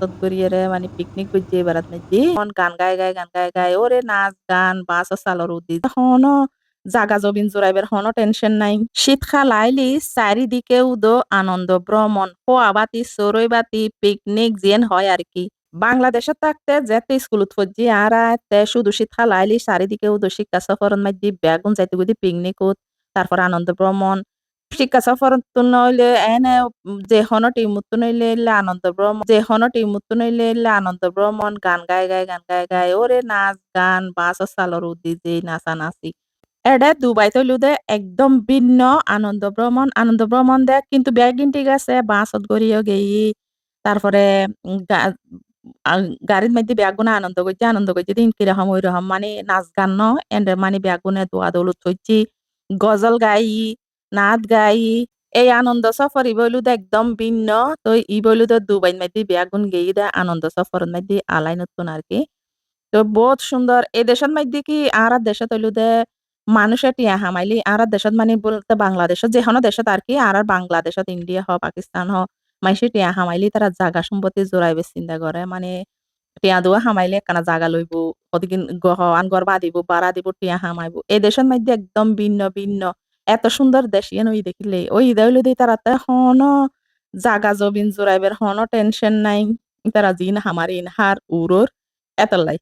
বাসত রে মানে পিকনিক করছে বেড়াত নাকি গান গায় গায় গান গায় গায় ওরে নাচ, গান বাস চালর উদি হনো জাগা জবিন জোরাইবের হনো টেনশন নাই। শীতকাল আইলি চারিদিকে উদো, আনন্দ ভ্রমণ হোয়া বাতি সরই বাতি পিকনিক যেন হয় আর কি। বাংলাদেশে থাকতে যেতে স্কুলত ফজি আর তে শুধু শীতকাল আইলি চারিদিকে উদো, শিক্ষা সফরন মাঝে বেগুন যাইতে গুদি পিকনিকত তারপর আনন্দ ভ্রমণ শিক্ষা সফর নইলে এনে যে হন টিমুত্তু নইলে এলে আনন্দ ভ্রমণ যে হন টিমুত্তু নইলে এলে আনন্দ ভ্রমণ গান গায় গায় গান গায় গায় ওরে নাচ গান বাস সালর উদি যে নাচা নাচি এটা দুবাই তৈলুদে একদম ভিন্ন আনন্দ ভ্রমণ আনন্দ ভ্রমণ দেখ কিন্তু ব্যাগিন ঠিক আছে বাসত গড়িয়ে গেই তারপরে গাড়ির মধ্যে ব্যাগুনে আনন্দ করছি আনন্দ করছি দিন কীরকম ওই রকম মানে নাচ গান ন এন্ডে মানে ব্যাগুনে দোয়া দৌলত হচ্ছি গজল গাই নাচ গাই। এই আনন্দ সফর ই বইলুদ একদম ভিন্ন। তো ই বইলুদ দুবাই মধ্যে ব্যাগুন গেই দে, আনন্দ সফর মধ্যে আলাই নতুন আর কি। তো বহুত সুন্দর এই দেশের মধ্যে কি আর দেশে তৈলুদে মানুষে টিয়া হামাইলি আর দেশত মানে বলতে বাংলাদেশত যেখানে দেশত আর কি আর বাংলাদেশত ইন্ডিয়া হ পাকিস্তান হ মাইসে টিয়া হামাইলি তারা জাগা সম্পত্তি জোরাইবে চিন্তা করে মানে টিয়া দুয়া হামাইলে একখানা জাগা লইব কতদিন গহ, আন ঘর বাঁধিব বাড়া দিব, টিয়া হামাইব। এই দেশের মধ্যে একদম ভিন্ন ভিন্ন। এত সুন্দর দেশ ইয়েন ওই দেখিলে। ওই দেউলে দি তারা তো হন জাগা জবিন জোরাইবের হন টেনশন নাই। তারা জিন হামার ইন হার উরোর এতলাই।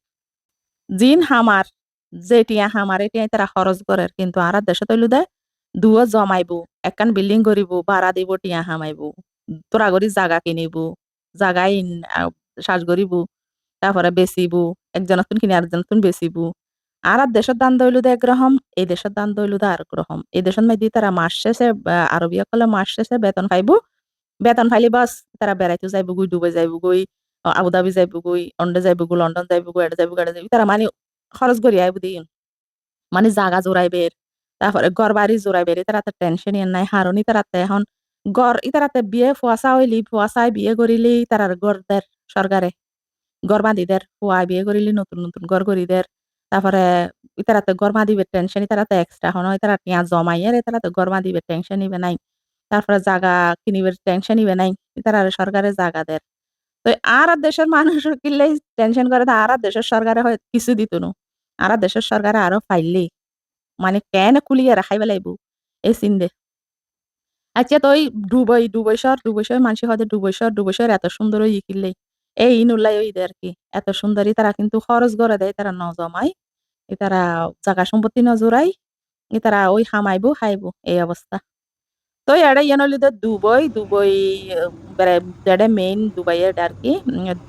জিন হামার, যেটিয়া হামার এটিয়া তারা খরচ করে। কিন্তু আর দেশে তৈলু দে দুও জমাইবো, একখান বিল্ডিং করিব ভাড়া দিব, টিয়া হামাইব। তোরা করি জাগা কিনিব জাগাই সাজ করিব তারপরে বেচিব, একজন নতুন কিনে আরেকজন নতুন বেচিব। আর আর দেশের দান দইলু একরকম এই দেশের দান দইলু দে আরেক রকম এই দেশের মধ্যে তারা মাস শেষে আহ, আরবি সকলে মাস শেষে বেতন পাইব। বেতন ফাইলি বাস তারা বেড়াইতে যাইব গই ডুবে যাইব গই আবুধাবি যাইব গই অন্ডে যাইব গো লন্ডন যাইব গো এটা যাইব এটা যাইব তারা মানে খরচ করি আইব দিন মানে জাগা জোরাইবের তারপরে ঘর বাড়ি জোরাইবের তারা তো টেনশন ইয়ান নাই হারনি তারা এখন গড় ইতারাতে বিয়ে ফুয়াশা হইলি ফুয়াশায় বিয়ে করিলি তারার গড় দের সরকারে। গড় বাঁধিদের ফুয়া বিয়ে করিলি নতুন নতুন গড় করিদের তারপরে ইতারাতে গরমা দিবে টেনশন ইতারাতে এক্সট্রা হন ইতারা টিয়া জমাইয়ের ইতারাতে গরমা দিবে টেনশন নিবে নাই। তারপরে জাগা কিনিবে টেনশন নিবে নাই ইতারা সরকারের জাগা দের তো আর দেশের মানুষ কিনলে টেনশন করে তা আর দেশের সরকারে হয় কিছু দিত না। আর দেশের সরকারে আরও ফাইলি। মানে কেন কুলিয়ে রাখাই বেলাইব এই চিন্দে আচ্ছা তো ওই ডুবই ডুবই শহর মানুষ হয়তো ডুবই শহর এত সুন্দর ওই কিনলে। এই ইনুল্লাই ওই আর কি এত সুন্দরই তারা কিন্তু খরচ করে দেয়, তারা ন জমায়। তারা জাগা সম্পত্তি ন জোড়াই তারা ওই হামাইবো, খাইবো, এই অবস্থা। তো এড়ে ইয়ে নলি দুবই দুবই যেটা মেইন দুবাইয়ের আর কি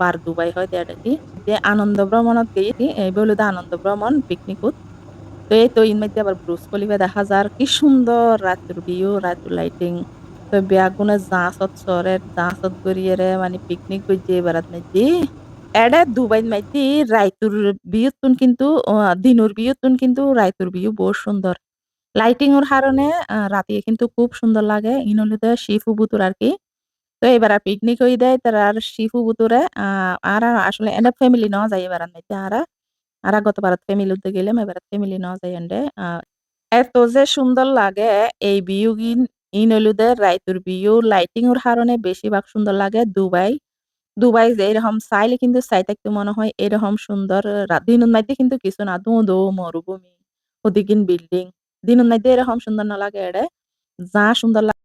বার দুবাই হয় দেড় কি যে আনন্দ ভ্রমণত গিয়ে এই বলে আনন্দ ভ্রমণ পিকনিকত তো এই তো ইন মধ্যে আবার ব্রুজ কলিবে দেখা যার, কি সুন্দর রাতের ভিউ রাতের লাইটিং তো বেগুনে জাঁচত চরের জাঁচত গড়িয়ে রে মানে পিকনিক করছে বেড়াত মধ্যে এডে দুবাই মধ্যে রাইতুর বিয়ুতুন কিন্তু দিনুর বিয়ুতুন কিন্তু রাইতুর বিয়ু বহুত সুন্দর লাইটিং এর কারণে রাতে কিন্তু খুব সুন্দর লাগে। ইনলিতে শিফু বুতুর আর কি। তো এবার আর পিকনিক হয়ে দেয় তার আর শিফু বুতুরে আর আসলে এনে ফ্যামিলি নেওয়া যায় এবার মধ্যে আর আর গতবার ফ্যামিলি উঠতে গেলাম এবার ফ্যামিলি নেওয়া যায় এন্ডে এত যে সুন্দর লাগে, এই ভিউ গিন ইনলুদে রাইতুর ভিউ লাইটিং এর কারণে বেশিরভাগ সুন্দর লাগে দুবাই। দুবাই যে এরকম চাইলে কিন্তু চাই থাকতে মনে হয় এরকম সুন্দর দিন দিনের কিন্তু কিছু না দু দো মরুভূমি ওদিকিন বিল্ডিং দিন মধ্যে এরকম সুন্দর না লাগে এড়ে। যা সুন্দর লাগে